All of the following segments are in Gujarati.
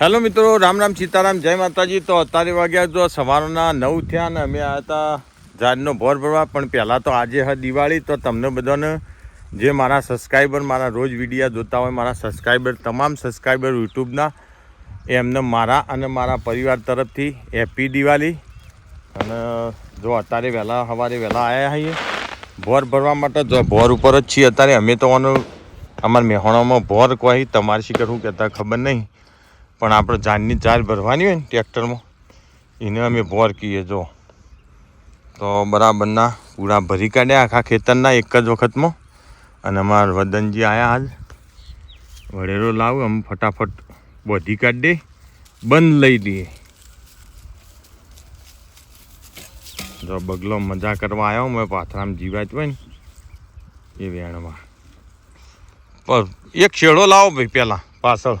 હેલો મિત્રો, રામ રામ સીતારામ, જય માતાજી. તો અત્યારે વાગ્યા જો સવારના નવ થયા ને અમે આવ્યા હતા ઝાડનો ભોર ભરવા. પણ પહેલાં તો આજે હા દિવાળી, તો તમને બધાને જે મારા સબસ્ક્રાઈબર મારા રોજ વિડીયા જોતા હોય, મારા સબસ્ક્રાઈબર તમામ સબસ્ક્રાઈબર યુટ્યુબના, એમને મારા અને મારા પરિવાર તરફથી હેપી દિવાળી. અને જો અત્યારે વહેલા, સવારે વહેલા આવ્યા છીએ. ભોર ભરવા માટે જો ભોર ઉપર જ છીએ. અત્યારે અમે તો અમારા મહેણામાં ભોર કહી તમારે શીખર શું કહેતા ખબર નહીં. પણ આપણે જાનની ચાર ભરવાની હોય ને ટ્રેક્ટરમાં, એને અમે ભોર કહીએ, જો. તો બરાબરના પૂરા ભરી કાઢ્યા આખા ખેતરના એક જ વખતમાં. અને અમારા વદનજી આવ્યા હાલ. વડેરો લાવ, અમે ફટાફટ બોધી કાઢી દે બંધ લઈ દઈએ. જો બગલો મજા કરવા આવ્યો મેં પાથરામ જીવાત હોય ને, એ વેણમાં. પણ એક શેડો લાવો ભાઈ પહેલાં, પાછળ.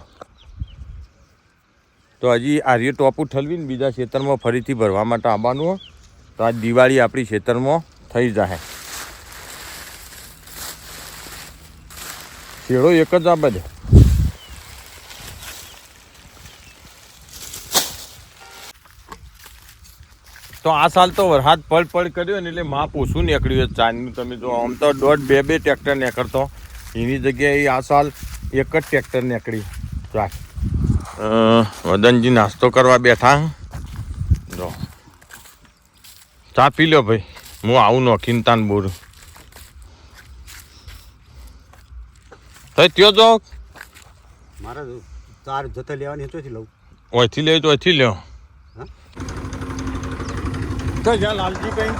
તો હજી આર્ય ટોપું ઠલવીને બીજા ખેતરમાં ફરીથી ભરવા માટે આવવાનું તો આ દિવાળી આપણી ખેતરમાં થઈ જાય શેડો એક જ આ બધે તો આ સાલ તો વરસાદ પડ પડ કર્યો ને એટલે માપ ઓછું નીકળ્યું ચાંદનું. તમે જો આમ તો દોઢ બે બે ટ્રેક્ટર નીકળતો. એની જગ્યાએ આ સાલ એક જ ટ્રેક્ટર નીકળી. ચાલ. વદનજી નાસ્તો કરવા બેઠા. જો. ચા પી લ્યો ભાઈ. હું આવું નોખીને તાન બોરું. તો ત્યો જો. મારે તાર જતા લેવાની હતી લઉં. ઓયથી લે તો ઓયથી લ્યો. હા? તો જા લાલજી કઈ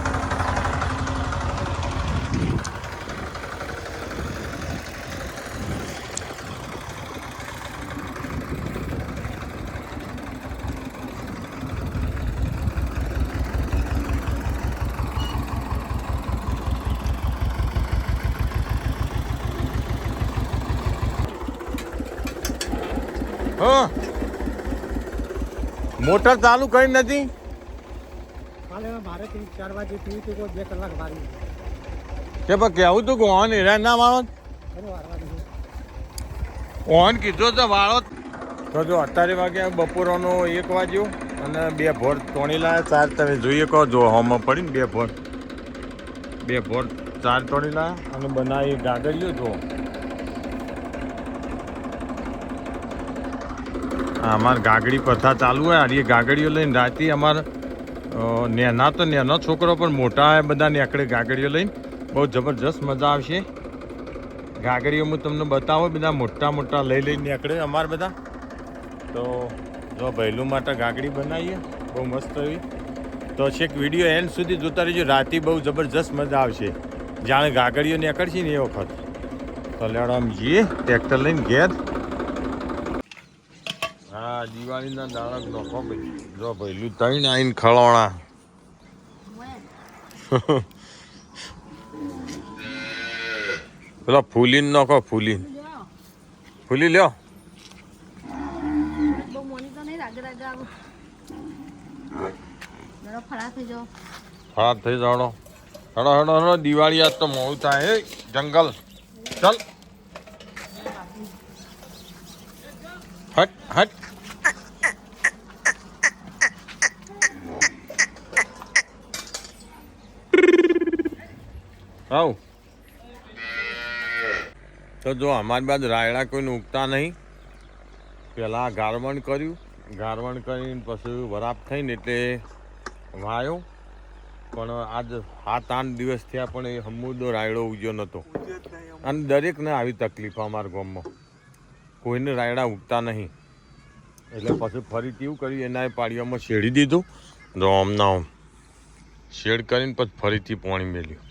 હા મોટર ચાલુ કરી નથી? કાલે મારે ચાર વાગે પીવી હતી બે કલાક વારી કે પણ કેવું તું કોણ હેરા ના વાળો ઓન કીધો તો વાળો. તો જો અત્યારે વાગ્યા બપોરનો એક વાગ્યો અને બે ભોર તોણી લાયા ચાર તમે જોઈએ કહો જો હોમાં પડીને બે ભોર. બે ભોર ચાર તોણી લાયા અને બનાવી ગાગડીઓ જો. અમાર ગાગડી પ્રથા ચાલુ હોય આ ગાગડીઓ લઈને રાતે અમાર નેના તો નેનો છોકરો, પણ મોટા બધા નેકડે ગાગડીઓ લઈને બહુ જબરજસ્ત મજા આવશે. ગાગડીઓ હું તમને બતાવો, બધા મોટા મોટા લઈ લઈને નીકળે અમાર બધા. તો જો ભૈલું માટે ગાગડી બનાવીએ, બહુ મસ્ત એવી. તો છેક વીડિયો એન્ડ સુધી જોતા રહીજો, રાતે બહુ જબરજસ્ત મજા આવશે. જાણે ગાગડીઓ નીકળશે ને એ વખત. તો લેડો આમ જઈએ ટ્રેક્ટર લઈને ઘેર. દિવાળીના દાડક નોખો ભાઈ જો ભૈલું તઈને આવીને ખળોણા. પેલા ફૂલીન નોખો ફૂલીન. ફૂલી લ્યો. હા થઈ જાડો હડો હડો હડો દિવાળી આજ તો મોડું થાય. હે જંગલ. ચલ. હટ હટ. આવ. તો જો, અમારી બાદ રાયડા કોઈને ઉગતા નહીં. પહેલાં ગારવણ કર્યું. ગારવણ કરીને પછી વરાપ થઈને એટલે વાયો. પણ આજ સાત આઠ દિવસ થયા પણ એ હમુદો રાયડો ઉગ્યો નહોતો. અને દરેકને આવી તકલીફ અમારા ગામમાં. કોઈને રાયડા ઉગતા નહીં. એટલે પછી ફરીથી એવું કર્યું, એના પાડીઓમાં શેડી દીધું. રોમ નામ. શેડ કરીને પછી ફરીથી પાણી મેલ્યું.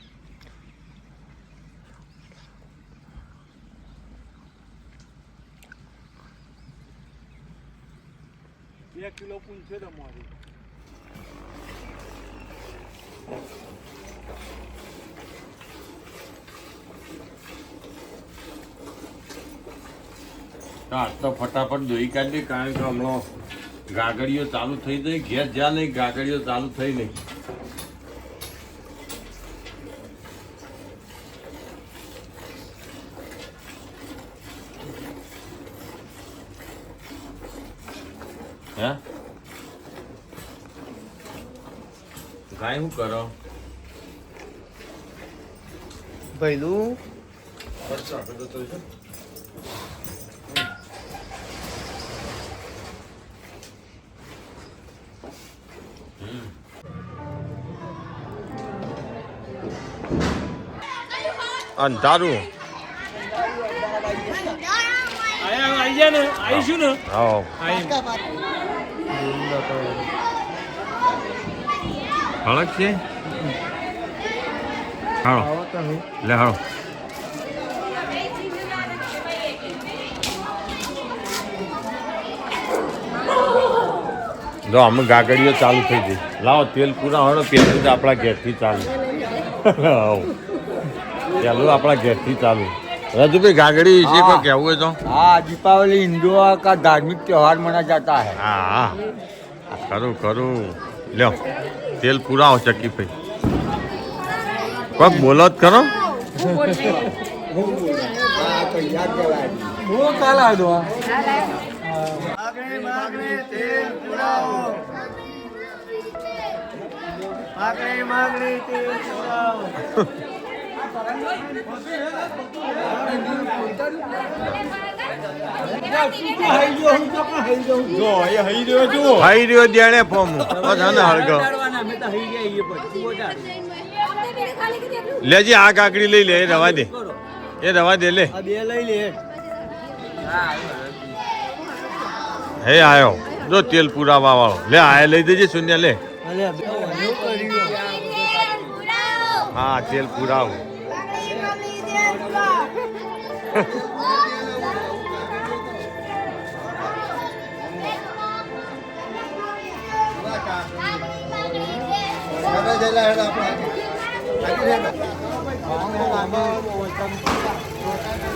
કિલો પૂન છે તમારી. હા, તો ફટાફટ દોઈ કાઢી કારણ કે હમણાં ગાગડીઓ ચાલુ થઈ નહીં ઘેર જ્યાં નહીં, ગાગડીઓ ચાલુ થઈ નહીં. હે? ગાય શું કરો ભૈલું અંધારું આવી જાય ને આવીશું ને હા હળક છે? હાળો લે હાળો જો અમે ગાગડીઓ ચાલુ થઈ ગઈ. લાવો તેલ પૂરા હોય પેલું જ આપણા ઘેરથી ચાલુ. પેલું આપણા ઘેરથી ચાલુ. રાજુભાઈ ગાગડી વિશે કોઈ કેવું હોય તો? હા દીપાવલી હિન્દુઓ કા ધાર્મિક તહેવાર મના જતા હૈ. હા ખરું ખરું. લ્યો તેલ પુરાવો ચકી ભાઈ કોક બોલો જ કરો હું કાલ આવજો માગણી માગણી તેલ પુરાવો. ખાઈ રહ્યો દેણે ફોર્મ બધાને હળગો. લેજી આ કાકડી લઈ લે એ રવા દે. એ રવા દે લે. હે આયો. જો તેલ પુરાવા વાળો. લે આ લઈ દેજે શૂન્ય લે. હા તેલ પુરાવું. 嗯好的好的好的好的好的好的好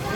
的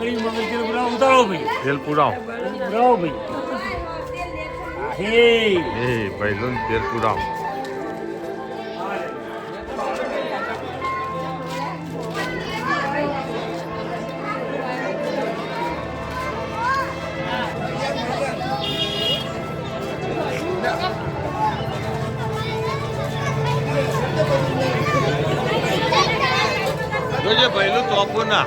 પુરાવો હે તેલ પુરાવો ભાઈ ઉતારો ભાઈ. તેલ પુરાવો. ઉતારો ભાઈ. હે. એ ભાઈ લોન તેલ પુરાવો. જોજે ભાઈલું તોપું ના.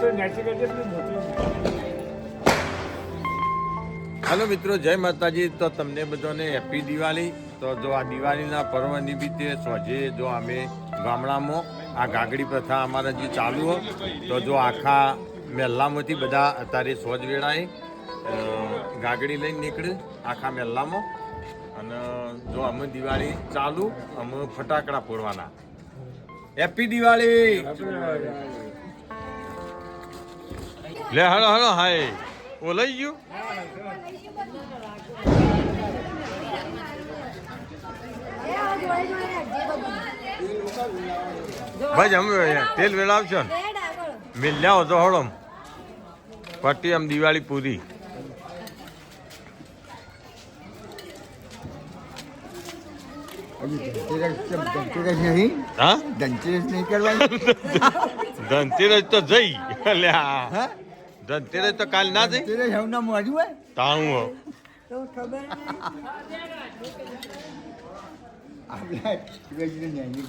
તો નેચરલ એટલું હાલો મિત્રો જય માતાજી. તો તમને બધાને હેપી દિવાળી તો જો આ દિવાળીના પર્વ નિમિત્તે સોજે જો અમે ગામડામાં આ ગાગડી પ્રથા અમારા જે ચાલુ હોય તો જો આખા મહેલામાંથી બધા અત્યારે સોજ વેળાએ ગાગડી લઈને નીકળે, આખા મહેલામાં અને જો અમે દિવાળી ચાલુ, અમે ફટાકડા ફોડવાના. હેપી દિવાળી! લે, હલો હલો, હાય. ઓ, લઈ ગયું? ભાઈ અમે તેલ વેળાવશો ને. મિલ્યા હતો હળમ. ફટી આમ દિવાળી પૂરી. ધનતેરસ તો જઈ. ધનતેરસ તો કાલ ના જઈ. તાણું ખબર મોડું હોય તાવું આપણા શિવાજીને ન્યાયની